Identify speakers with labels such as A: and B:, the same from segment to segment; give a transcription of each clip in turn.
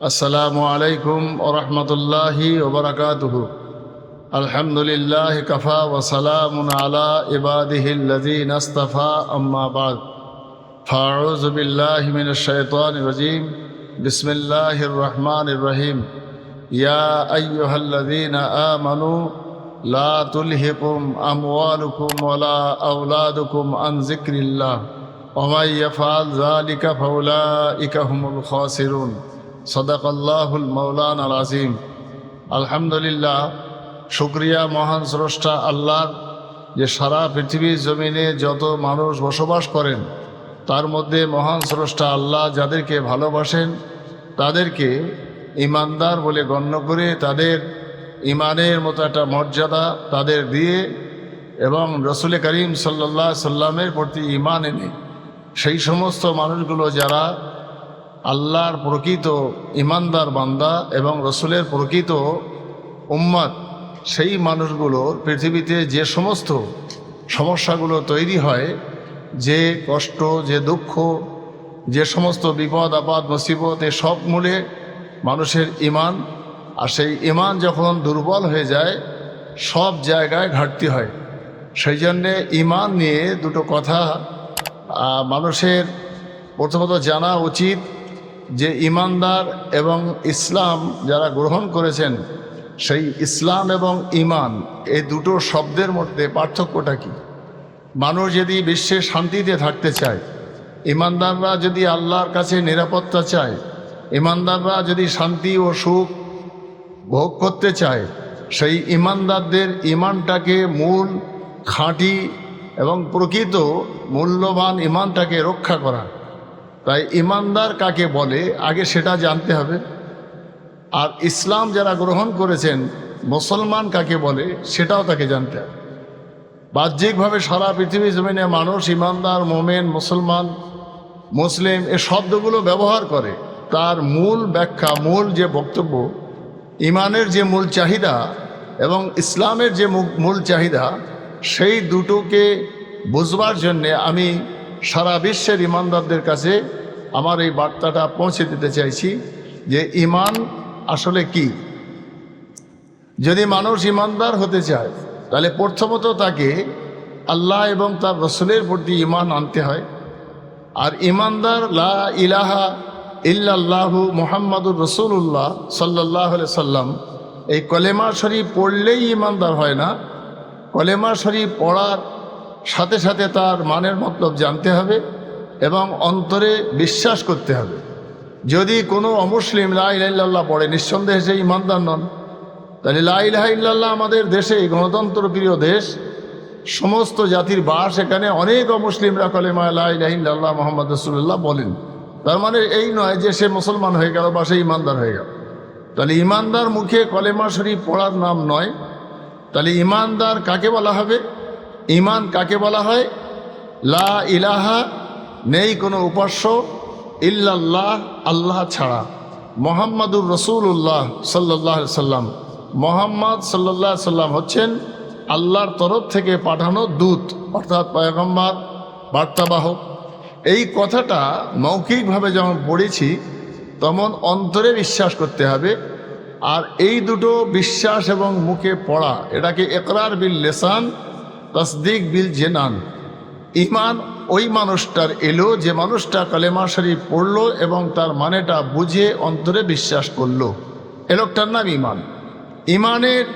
A: আসসালামু আলাইকুম ওরহমতুল্লাহি ওবরাকাতুহু আলহামদুলিল্লাহ কফা ওসালামুন আলা ইবাদিহিল্লাযীন আস্তাফা, আম্মা বাদ। ফাউযু বিল্লাহি মিনাশ শাইতানির রাজীম। বিসমিল্লাহির রহমানির রহিম। ইয়া আইয়ুহাল্লাযীনা আমানু, লা তুলহিকুম আমওয়ালুকুম ওয়ালা আওলাদুকুম আন যিকরিল্লাহ। ওয়া মাই ইয়াফআল যালিকা ফাউলাইকা হুমুল খাসিরুন। সদাকল্লাহুল মৌলান আল আজিম আলহামদুলিল্লাহ, শুক্রিয়া মহান স্রষ্টা আল্লাহর যে সারা পৃথিবীর জমিনে যত মানুষ বসবাস করেন, তার মধ্যে মহান স্রষ্টা আল্লাহ যাদেরকে ভালোবাসেন, তাদেরকে ইমানদার বলে গণ্য করে তাদের ইমানের মতো একটা মর্যাদা তাদের দিয়ে এবং রসুল করিম সাল্লা সাল্লামের প্রতি ইমান এনে সেই সমস্ত মানুষগুলো যারা আল্লাহর প্রকৃত ইমানদার বান্দা এবং রসুলের প্রকৃত উম্মাদ সেই মানুষগুলো পৃথিবীতে যে সমস্ত সমস্যাগুলো তৈরি হয়, যে কষ্ট, যে দুঃখ, যে সমস্ত বিপদ, আপদ, মুসিবত, এ সব মূলে মানুষের ইমান। আর সেই ইমান যখন দুর্বল হয়ে যায়, সব জায়গায় ঘাটতি হয়। সেই জন্যে ইমান নিয়ে দুটো কথা মানুষের প্রথমত জানা উচিত। যে ইমানদার এবং ইসলাম যারা গ্রহণ করেছেন, সেই ইসলাম এবং ইমান, এই দুটো শব্দের মধ্যে পার্থক্যটা কি? মানুষ যদি বিশ্বে শান্তিতে থাকতে চায়, ইমানদাররা যদি আল্লাহর কাছে নিরাপত্তা চায়, ইমানদাররা যদি শান্তি ও সুখ ভোগ করতে চায়, সেই ইমানদারদের ইমানটাকে মূল খাঁটি এবং প্রকৃত মূল্যবান ইমানটাকে রক্ষা করা। তাই ইমানদার কাকে বলে, আগে সেটা জানতে হবে। আর ইসলাম যারা গ্রহণ করেছেন, মুসলমান কাকে বলে, সেটাও তাকে জানতে হবে। বাহ্যিকভাবে সারা পৃথিবী জমিনে মানুষ ইমানদার, মোমেন, মুসলমান, মুসলিম, এ শব্দগুলো ব্যবহার করে। তার মূল ব্যাখ্যা, মূল যে বক্তব্য, ইমানের যে মূল চাহিদা এবং ইসলামের যে মূল চাহিদা, সেই দুটোকে বুঝবার জন্যে আমি সারা বিশ্বের ইমানদারদের কাছে আমার এই বার্তাটা পৌঁছে দিতে চাইছি যে ইমান আসলে কি? যদি মানুষ ইমানদার হতে চায়, তাহলে প্রথমত তাকে আল্লাহ এবং তার রসুলের প্রতি ইমান আনতে হয়। আর ইমানদার লা ইলাহা ইল্লাল্লাহু মোহাম্মদুর রসুল্লাহ সাল্লাহ সাল্লাম, এই কলেমা শরীফ পড়লেই ইমানদার হয় না। কলেমা শরীফ পড়ার সাথে সাথে তার মানের মতলব জানতে হবে এবং অন্তরে বিশ্বাস করতে হবে। যদি কোনো অমুসলিম লা ইলাহা ইল্লাল্লাহ পড়ে, নিঃসন্দেহে সে ইমানদার নন। তাহলে লা ইলাহা ইল্লাল্লাহ আমাদের দেশে গণতন্ত্র প্রিয় দেশ, সমস্ত জাতির বাস এখানে অনেক অমুসলিমরা কলেমা লা ইলাহা ইল্লাল্লাহ মোহাম্মদ রসুল্লাহ বলেন। তার মানে এই নয় যে সে মুসলমান হয়ে গেল বা সে ইমানদার হয়ে গেল। তাহলে ইমানদার মুখে কলেমা শরীফ পড়ার নাম নয়। তাহলে ইমানদার কাকে বলা হবে? ইমান কাকে বলা হয়? লা ইলাহা নেই কোনো উপাস্য ইল্লাল্লাহ, আল্লাহ ছাড়া। মোহাম্মদুর রসুল্লাহ সাল্লাহ সাল্লাম। মোহাম্মদ সাল্লাহ সাল্লাম হচ্ছেন আল্লাহর তরফ থেকে পাঠানো দূত, অর্থাৎ পয়গম্বর বার্তাবাহক এই কথাটা মৌখিকভাবে যেমন পড়েছি তখন অন্তরে বিশ্বাস করতে হবে। আর এই দুটো বিশ্বাস এবং মুখে পড়া, এটাকে একরার বিল লেসান তসদিক বিল জেনান। ইমান ওই মানুষটার এলো যে মানুষটা কালেমা শরীফ পড়ল এবং তার মানেটা বুঝে অন্তরে বিশ্বাস করল। এ লোকটার নাম ইমান ইমানের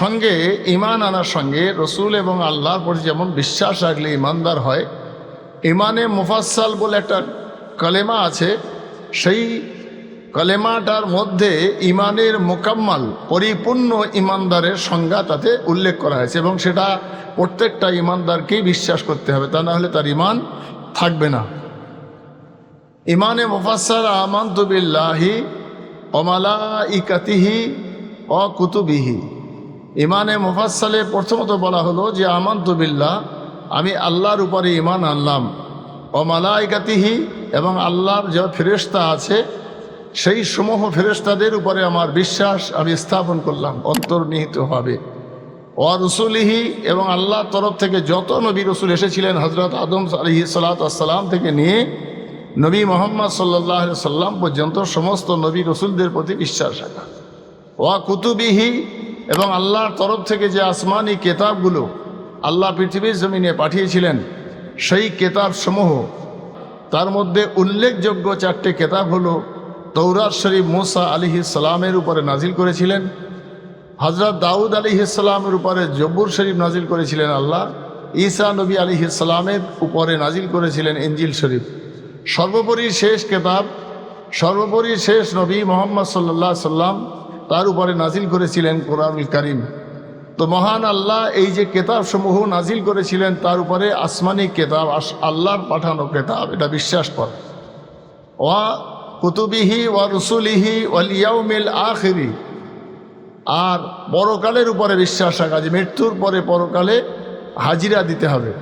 A: সঙ্গে ইমান আনার সঙ্গে রসুল এবং আল্লাহর প্রতি যেমন বিশ্বাস রাখলে ইমানদার হয় ইমানে মুফাসাল বলে একটা কালেমা আছে, সেই কালেমাটার মধ্যে ইমানের মোকাম্মাল, পরিপূর্ণ ইমানদারের সংজ্ঞা তাতে উল্লেখ করা হয়েছে এবং সেটা প্রত্যেকটা ইমানদারকেই বিশ্বাস করতে হবে, তা না হলে তার ইমান থাকবে না। ইমানে মুফাসার আমান্তবিল্লাহি অমালা ইকাতিহি অকুতুবিহি ইমানে মুফাসালে প্রথমত বলা হলো যে আমান্তবিল্লাহ আমি আল্লাহর উপরে ইমান আনলাম। অমালা ইকাতিহি এবং আল্লাহর যে ফেরেস্তা আছে সেই সমূহ ফেরেস্তাদের উপরে আমার বিশ্বাস আমি স্থাপন করলাম, অন্তর্নিহিত হবে। ও রসুলিহি এবং আল্লাহর তরফ থেকে যত নবী রসুল এসেছিলেন হজরত আদম আলহি সালাতাম থেকে নিয়ে নবী মোহাম্মদ সাল্লাহ সাল্লাম পর্যন্ত সমস্ত নবী রসুলদের প্রতি বিশ্বাস রাখা। ওয়া কুতুবিহি এবং আল্লাহর তরফ থেকে যে আসমানি কেতাবগুলো আল্লাহ পৃথিবীর জমিনে পাঠিয়েছিলেন, সেই কেতাবসমূহ, তার মধ্যে উল্লেখযোগ্য চারটে কেতাব হলো তৌরাত শরীফ মোসা আলী সালামের উপরে নাজিল করেছিলেন। হজরত দাউদ আলী ইসলামের উপরে জব্বুর শরীফ নাজিল করেছিলেন আল্লাহ। ঈসা নবী আলী ইসলামের উপরে নাজিল করেছিলেন এঞ্জিল শরীফ। সর্বোপরি শেষ কেতাব, সর্বোপরি শেষ নবী মোহাম্মদ সাল্লাহ সাল্লাম তার উপরে নাজিল করেছিলেন কোরআনুল করিম। তো মহান আল্লাহ এই যে কেতাবসমূহ নাজিল করেছিলেন তার উপরে আসমানি কেতাব আল্লাহর পাঠানো কেতাব, এটা বিশ্বাস করে। ওয়া কুতুবিহি ওয়া রসুলিহি ওয়াল ইয়াউমিল আখিরি। আর পরকালের উপরে বিশ্বাস রাখা, যে মৃত্যুর পরে পরকালে হাজিরা দিতে হবে।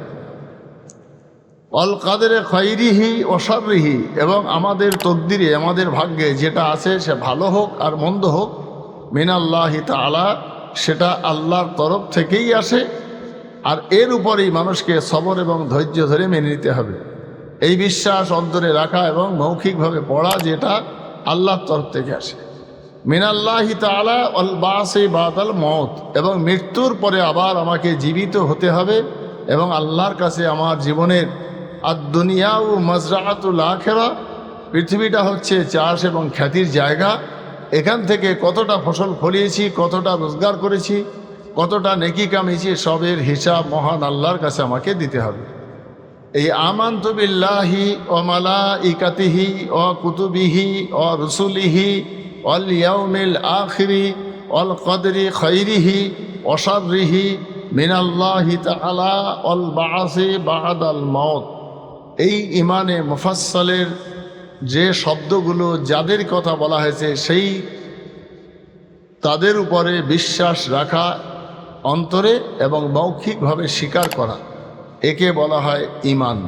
A: অল কাদের খৈরিহি অসারিহি এবং আমাদের তকদিরে, আমাদের ভাগ্যে যেটা আছে সে ভালো হোক আর মন্দ হোক, মিনাল্লাহি তালা সেটা আল্লাহর তরফ থেকেই আসে, আর এর উপরেই মানুষকে সবর এবং ধৈর্য ধরে মেনে নিতে হবে। এই বিশ্বাস অন্তরে রাখা এবং মৌখিকভাবে পড়া যেটা আল্লাহর তরফ থেকে আসে। মিনাল্লাহি তালা অল বাসে বাদাল মত এবং মৃত্যুর পরে আবার আমাকে জীবিত হতে হবে এবং আল্লাহর কাছে আমার জীবনের আর দুনিয়া ও মজরাতুল আখেরা, পৃথিবীটা হচ্ছে চাষ এবং খ্যাতির জায়গা। এখান থেকে কতটা ফসল ফলিয়েছি, কতটা রোজগার করেছি, কতটা নেকি কামিয়েছি, সবের হিসাব মহান আল্লাহর কাছে আমাকে দিতে হবে। এই আমান্ত বিল্লাহি ও মালা ইকাতিহি ও কুতুবিহি ও রসুলিহি অল ইয়াউমিল আখরি অল কদরি খৈরিহি অসারিহি মিনাল্লাহি তাআলা অল বাসে বাদ আল মত এই ইমানে মুফাসসালের যে শব্দগুলো যাদের কথা বলা হয়েছে, সেই তাদের উপরে বিশ্বাস রাখা অন্তরে এবং মৌখিকভাবে স্বীকার করা। একে বলা হয় ইমান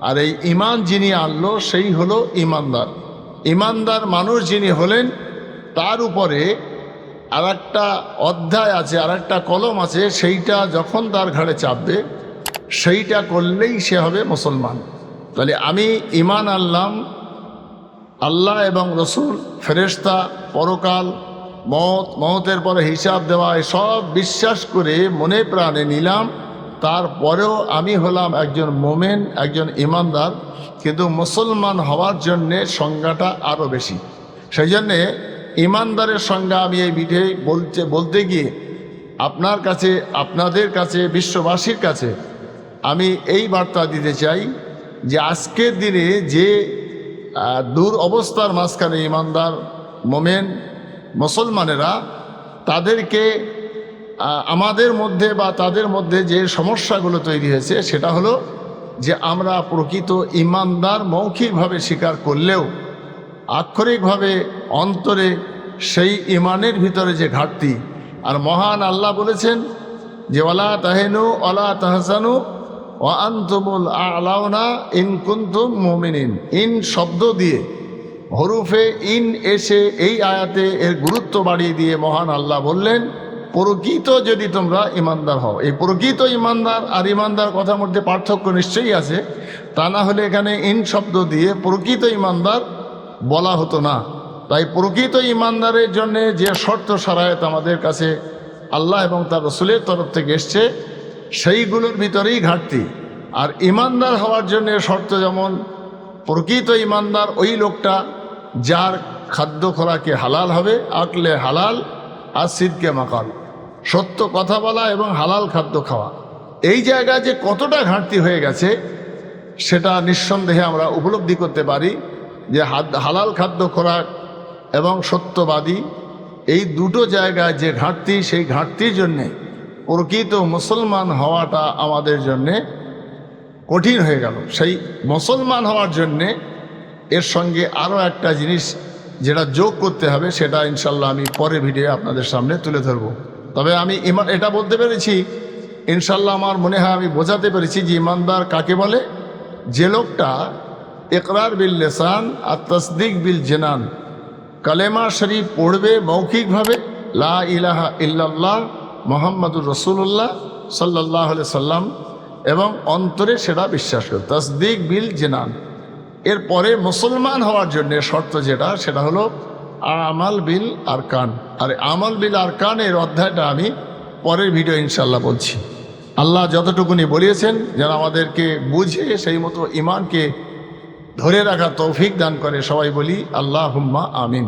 A: আর এই ইমান যিনি আনলো, সেই হলো ইমানদার ইমানদার মানুষ যিনি হলেন, তার উপরে আর একটা অধ্যায় আছে আর একটা কলম আছে, সেইটা যখন তার ঘাড়ে চাপবে, সেইটা করলেই সে হবে মুসলমান। তাহলে আমি ইমান আনলাম, আল্লাহ এবং রসুল, ফেরেশতা, পরকাল, মত, মতের পরে হিসাব দেওয়া সব বিশ্বাস করে মনে প্রাণে নিলাম তারপরেও আমি হলাম একজন মোমেন, একজন ইমানদার, কিন্তু মুসলমান হওয়ার জন্যে সংজ্ঞাটা আরও বেশি। সেই জন্যে ইমানদারের সংজ্ঞা আমি এই বিধে বলতে বলতে গিয়ে আপনার কাছে, আপনাদের কাছে, বিশ্ববাসীর কাছে আমি এই বার্তা দিতে চাই যে আজকের দিনে যে দূর অবস্থার মাঝখানে ইমানদার, মোমেন, মুসলমানেরা তাদেরকে আমাদের মধ্যে বা তাদের মধ্যে যে সমস্যাগুলো তৈরি হয়েছে, সেটা হলো যে আমরা প্রকৃত ইমানদার, মৌখিকভাবে স্বীকার করলেও আক্ষরিকভাবে অন্তরে সেই ইমানের ভিতরে যে ঘাটতি, আর মহান আল্লাহ বলেছেন যে ওলা তাহেনু ওলা তাহসানু ও আন্তমুল আলাউনা ইন কুন্তুম মোমিনিন। ইন শব্দ দিয়ে, হরুফে ইন এসে এই আয়াতে এর গুরুত্ব বাড়িয়ে দিয়ে মহান আল্লাহ বললেন প্রকৃত যদি তোমরা ইমানদার হও, এই প্রকৃত ইমানদার আর ইমানদার কথার মধ্যে পার্থক্য নিশ্চয়ই আছে, তা না হলে এখানে ইন শব্দ দিয়ে প্রকৃত ইমানদার বলা হতো না। তাই প্রকৃত ইমানদারের জন্য যে শর্ত সারায়ত আমাদের কাছে আল্লাহ এবং তার রসুলের তরফ থেকে এসছে, সেইগুলোর ভিতরেই ঘাটতি। আর ইমানদার হওয়ার জন্য শর্ত যেমন, প্রকৃত ইমানদার ওই লোকটা যার খাদ্য খোরাকে হালাল হবে, আকলে হালাল আর সিদকে মাকাল। সত্য কথা বলা এবং হালাল খাদ্য খাওয়া। এই জায়গায় যে কতটা ঘাটতি হয়ে গেছে, সেটা নিঃসন্দেহে আমরা উপলব্ধি করতে পারি যে হালাল খাদ্য খোরাক এবং সত্যবাদী এই দুটো জায়গায় যে ঘাটতি, সেই ঘাটতির জন্যে প্রকৃত মুসলমান হওয়াটা আমাদের জন্যে কঠিন হয়ে গেল। সেই মুসলমান হওয়ার জন্যে এর সঙ্গে আরও একটা জিনিস যেটা যোগ করতে হবে, সেটা ইনশাল্লাহ আমি পরে ভিডিও আপনাদের সামনে তুলে ধরব। তবে আমি ইমান এটা বলতে পেরেছি, ইনশাল্লাহ আমার মনে হয় আমি বোঝাতে পেরেছি যে ইমানদার কাকে বলে? যে লোকটা একরার বিল লেসান আর তসদিক বিল জেনান। কালেমা শরীফ পড়বে মৌখিকভাবে, লা ইলাহা ইল্লাল্লাহ মোহাম্মদুর রসুল্লাহ সাল্লাহ সাল্লাম এবং অন্তরে সেটা বিশ্বাস করে। তসদিক বিল জেনান। এরপরে মুসলমান হওয়ার জন্য শর্ত যেটা, সেটা হলো আমাল বিল আর কান। আর আমল বিল আরকান এর অধ্যায়টা আমি পরের ভিডিও ইনশাল্লাহ বলছি। আল্লাহ যতটুকুনি বলিয়েছেন, যেন আমাদেরকে বুঝে সেই মতো ইমানকে ধরে রাখা তৌফিক দান করে সবাই বলি আল্লাহ হুম্মা আমিন।